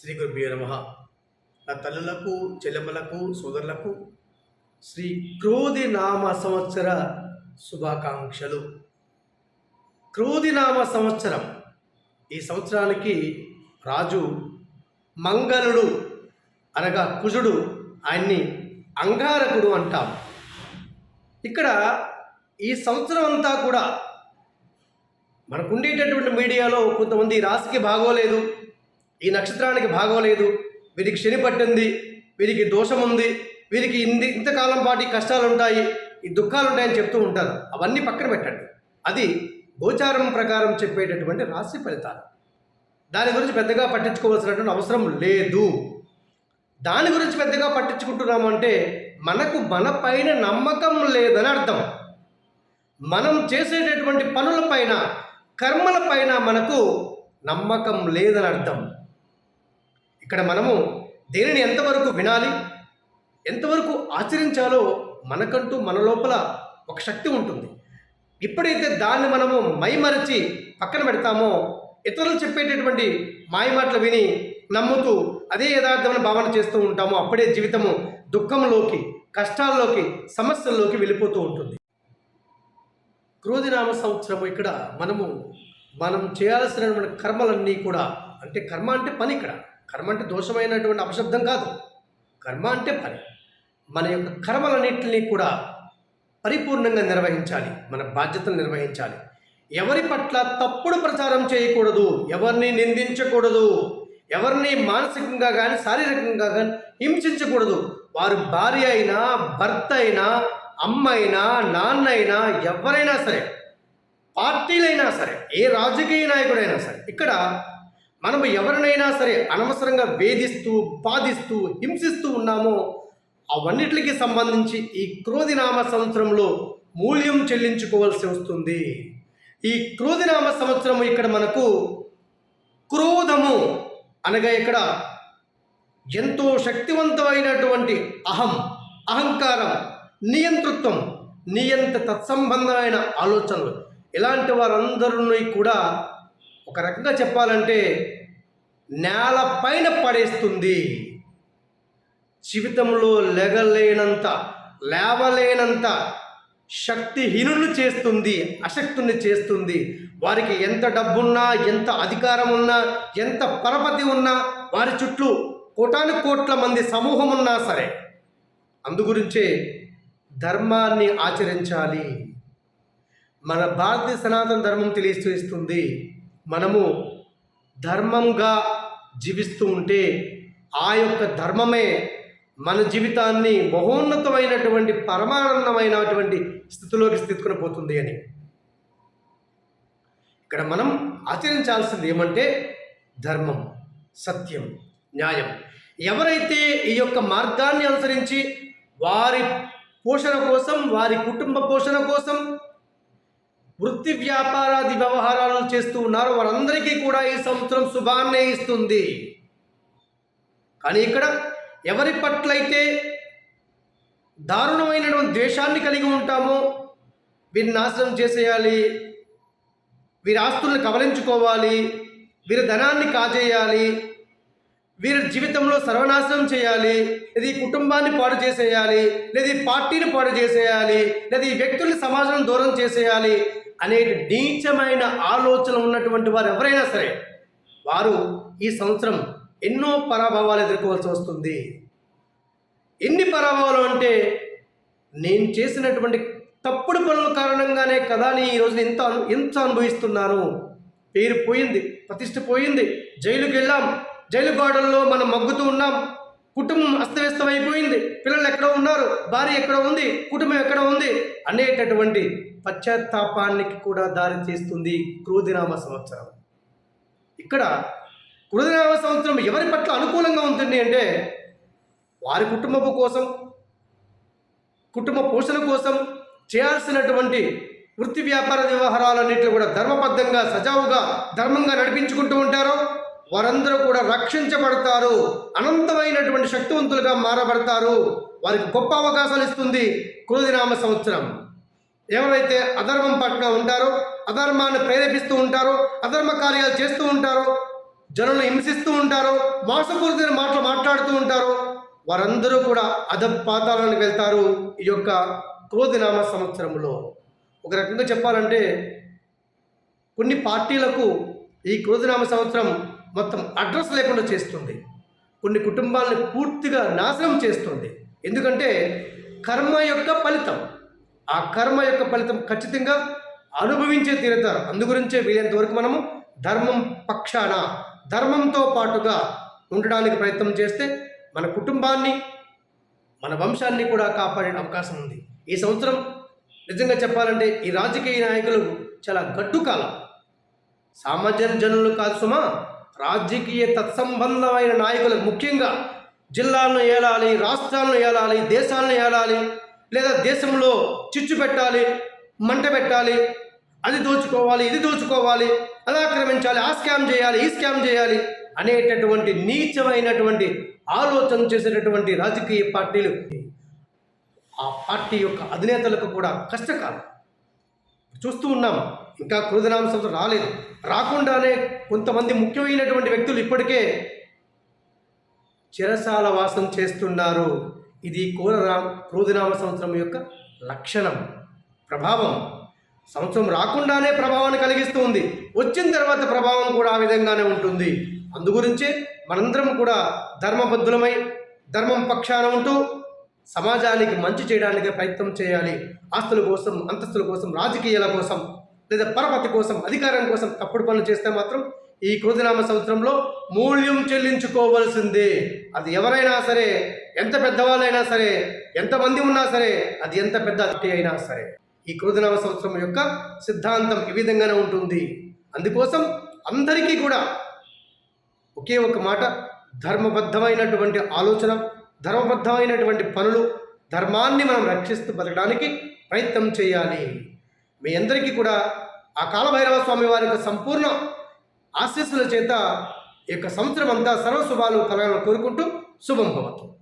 శ్రీ గురుభ్యో నమ. నా తల్లులకు చెల్లెమ్మలకు సోదరులకు శ్రీ క్రోధి నామ సంవత్సర శుభాకాంక్షలు. క్రోధి నామ సంవత్సరం. ఈ సంవత్సరానికి రాజు మంగళుడు అనగా కుజుడు ఆయన్ని అంగారకుడు అంటాం. ఇక్కడ ఈ సంవత్సరం అంతా కూడా మనకు ఉండేటటువంటి మీడియాలో కొంతమంది రాశికి బాగోలేదు. ఈ నక్షత్రానికి బాగోలేదు వీరికి శని పట్టింది వీరికి దోషం ఉంది వీరికి ఇంది ఇంతకాలం పాటు కష్టాలు ఉంటాయి ఈ దుఃఖాలు ఉంటాయని చెప్తూ ఉంటారు. అవన్నీ పక్కన పెట్టండి. అది గోచారం ప్రకారం చెప్పేటటువంటి రాశి ఫలితాలు. దాని గురించి పెద్దగా పట్టించుకోవాల్సినటువంటి అవసరం లేదు. దాని గురించి పెద్దగా పట్టించుకుంటున్నాము అంటే మనకు మన పైన నమ్మకం లేదని అర్థం. మనం చేసేటటువంటి పనులపైన కర్మలపైన మనకు నమ్మకం లేదని అర్థం. ఇక్కడ మనము దేనిని ఎంతవరకు వినాలి ఎంతవరకు ఆచరించాలో మనకంటూ మన లోపల ఒక శక్తి ఉంటుంది. ఎప్పుడైతే దాన్ని మనము మైమరచి పక్కన పెడతామో ఇతరులు చెప్పేటటువంటి మాయమాటలు విని నమ్ముతూ అదే యథార్థమైన భావన చేస్తూ ఉంటామో అప్పుడే జీవితము దుఃఖంలోకి కష్టాల్లోకి సమస్యల్లోకి వెళ్ళిపోతూ ఉంటుంది. క్రోధినామ సంవత్సరము ఇక్కడ మనము మనం చేయాల్సినటువంటి కర్మలన్నీ కూడా అంటే కర్మ అంటే పని ఇక్కడ. కర్మ అంటే దోషమైనటువంటి అపశబ్దం కాదు. కర్మ అంటే పని. మన యొక్క కర్మలన్నింటినీ కూడా పరిపూర్ణంగా నిర్వహించాలి. మన బాధ్యతలు నిర్వహించాలి. ఎవరి పట్ల తప్పుడు ప్రచారం చేయకూడదు. ఎవరిని నిందించకూడదు. ఎవరిని మానసికంగా కానీ శారీరకంగా కానీ హింసించకూడదు. వారు భార్య అయినా భర్త అయినా అమ్మ అయినా నాన్న అయినా ఎవరైనా సరే పార్టీలైనా సరే ఏ రాజకీయ నాయకుడైనా సరే ఇక్కడ మనం ఎవరినైనా సరే అనవసరంగా వేధిస్తూ బాధిస్తూ హింసిస్తూ ఉన్నామో అవన్నిటికి సంబంధించి ఈ క్రోధినామ సంవత్సరంలో మూల్యం చెల్లించుకోవాల్సి వస్తుంది. ఈ క్రోధినామ సంవత్సరం ఇక్కడ మనకు క్రోధము అనగా ఇక్కడ ఎంతో శక్తివంతమైనటువంటి అహం అహంకారం నియంతృత్వం నియంత్ర తత్సంబంధమైన ఆలోచనలు. ఇలాంటి వారందరినీ కూడా ఒక రకంగా చెప్పాలంటే నేల పైన పడేస్తుంది. జీవితంలో లెగలేనంత లేవలేనంత శక్తిహీనులు చేస్తుంది అశక్తుని చేస్తుంది. వారికి ఎంత డబ్బున్నా ఎంత అధికారం ఉన్నా ఎంత పరపతి ఉన్నా వారి చుట్టూ కోటాను కోట్ల మంది సమూహం ఉన్నా సరే అందుగురించే ధర్మాన్ని ఆచరించాలి. మన భారతీయ సనాతన ధర్మం తెలియజేస్తుంది. మనము ధర్మంగా జీవిస్తూ ఉంటే ఆ యొక్క ధర్మమే మన జీవితాన్ని మహోన్నతమైనటువంటి పరమానందమైనటువంటి స్థితిలోకి స్థితికొని పోతుంది అని. ఇక్కడ మనం ఆచరించాల్సింది ఏమంటే ధర్మం సత్యం న్యాయం. ఎవరైతే ఈ యొక్క మార్గాన్ని అనుసరించి వారి పోషణ కోసం వారి కుటుంబ పోషణ కోసం వృత్తి వ్యాపారాది వ్యవహారాలను చేస్తూ ఉన్నారో. వారందరికీ కూడా ఈ సంవత్సరం శుభాన్నే ఇస్తుంది. కానీ ఇక్కడ ఎవరి పట్లయితే దారుణమైనటువంటి ద్వేషాన్ని కలిగి ఉంటామో వీరిని నాశనం చేసేయాలి వీరి ఆస్తుల్ని కవలించుకోవాలి వీరి ధనాన్ని కాజేయాలి వీరి జీవితంలో సర్వనాశనం చేయాలి లేదా ఈ కుటుంబాన్ని పాడు చేసేయాలి లేదా ఈ పార్టీని పాడు చేసేయాలి లేదా ఈ వ్యక్తుల్ని సమాజం దూరం చేసేయాలి అనే నీచమైన ఆలోచన ఉన్నటువంటి వారు ఎవరైనా సరే వారు ఈ సంవత్సరం ఎన్నో పరాభవాలు ఎదుర్కోవాల్సి వస్తుంది. ఎన్ని పరాభవాలు అంటే నేను చేసినటువంటి తప్పుడు పనుల కారణంగానే కదా నేను ఈరోజు ఎంత ఎంత అనుభవిస్తున్నాను పేరు పోయింది ప్రతిష్ట పోయింది. జైలుకి వెళ్ళాం జైలు గోడల్లో మనం మగ్గుతూ ఉన్నాం. కుటుంబం అస్తవ్యస్తం అయిపోయింది పిల్లలు ఎక్కడో ఉన్నారు భార్య ఎక్కడ ఉంది కుటుంబం ఎక్కడ ఉంది అనేటటువంటి పశ్చాత్తాపానికి కూడా దారి తీస్తుంది క్రోధినామ సంవత్సరం. ఇక్కడ కృతనామ సంవత్సరం ఎవరి పట్ల అనుకూలంగా ఉంటుంది అంటే వారి కుటుంబపు కోసం కుటుంబ పోషణ కోసం చేయాల్సినటువంటి వృత్తి వ్యాపార వ్యవహారాలన్నింటినీ కూడా ధర్మబద్ధంగా సజావుగా ధర్మంగా నడిపించుకుంటూ ఉంటారో. వారందరూ కూడా రక్షించబడతారు. అనంతమైనటువంటి శక్తివంతులుగా మారబడతారు. వారికి గొప్ప అవకాశాలు ఇస్తుంది క్రోధినామ సంవత్సరం. ఎవరైతే అధర్మం పట్ల ఉంటారో అధర్మాన్ని ప్రేరేపిస్తూ ఉంటారో అధర్మ కార్యాలు చేస్తూ ఉంటారో జనులను హింసిస్తూ ఉంటారో మోసపూరితమైన మాటలు మాట్లాడుతూ ఉంటారో వారందరూ కూడా అధపాతాలకు వెళ్తారు ఈ యొక్క క్రోధినామ సంవత్సరంలో. ఒక రకంగా చెప్పాలంటే కొన్ని పార్టీలకు ఈ క్రోధినామ సంవత్సరం మొత్తం అడ్రస్ లేకుండా చేస్తుంది. కొన్ని కుటుంబాలను పూర్తిగా నాశనం చేస్తుంది. ఎందుకంటే కర్మ యొక్క ఫలితం. ఆ కర్మ యొక్క ఫలితం ఖచ్చితంగా అనుభవించే తీరుతారు. అందుగురించే వీలైనంత వరకు మనము ధర్మం పక్షాన ధర్మంతో పాటుగా ఉండడానికి ప్రయత్నం చేస్తే మన కుటుంబాన్ని మన వంశాన్ని కూడా కాపాడే అవకాశం ఉంది. ఈ సంవత్సరం నిజంగా చెప్పాలంటే ఈ రాజకీయ నాయకులు చాలా గట్టు కాలం సామాన్య జనులు కాదు సుమా రాజకీయ తత్సంబంధమైన నాయకులు ముఖ్యంగా జిల్లాలను ఏలాలి రాష్ట్రాలను ఏలాలి దేశాలను ఏలాలి లేదా దేశంలో చిచ్చు పెట్టాలి మంట పెట్టాలి అది దోచుకోవాలి ఇది దోచుకోవాలి అది ఆక్రమించాలి ఆ స్కామ్ చేయాలి ఈ స్కామ్ చేయాలి అనేటటువంటి నీచమైనటువంటి ఆలోచన చేసేటటువంటి రాజకీయ పార్టీలు. ఆ పార్టీ యొక్క అధినేతలకు కూడా కష్టకాలం. చూస్తూ ఉన్నాం. ఇంకా క్రూదనామ సంవత్సరం రాలేదు. రాకుండానే కొంతమంది ముఖ్యమైనటువంటి వ్యక్తులు ఇప్పటికే చిరసాల వాసం చేస్తున్నారు. ఇది కోరరా క్రూదనామ సంవత్సరం యొక్క లక్షణం ప్రభావం. సంవత్సరం రాకుండానే ప్రభావాన్ని కలిగిస్తూ ఉంది. వచ్చిన తర్వాత ప్రభావం కూడా ఆ విధంగానే ఉంటుంది. అందుగురించే మనందరం కూడా ధర్మబద్ధులమై ధర్మం పక్షాన ఉంటూ సమాజానికి మంచి చేయడానికి ప్రయత్నం చేయాలి. ఆస్తుల కోసం అంతస్తుల కోసం రాజకీయాల కోసం లేదా పరపతి కోసం అధికారం కోసం తప్పుడు పనులు చేస్తే మాత్రం ఈ క్రోధనామ సంవత్సరంలో మూల్యం చెల్లించుకోవలసిందే. అది ఎవరైనా సరే ఎంత పెద్దవాళ్ళైనా సరే ఎంతమంది ఉన్నా సరే అది ఎంత పెద్ద అతి అయినా సరే. ఈ క్రోధనామ సంవత్సరం యొక్క సిద్ధాంతం ఈ విధంగానే ఉంటుంది. అందుకోసం అందరికీ కూడా ఒకే ఒక మాట ధర్మబద్ధమైనటువంటి ఆలోచన ధర్మబద్ధమైనటువంటి పనులు ధర్మాన్ని మనం రక్షిస్తూ బతకడానికి ప్రయత్నం చేయాలి. మీ అందరికీ కూడా ఆ కాలభైరవ స్వామి వారి యొక్క సంపూర్ణ ఆశీస్సుల చేత ఈ యొక్క సంవత్సరం అంతా సర్వశుభాలు కలగాలని కోరుకుంటూ శుభం భవతు.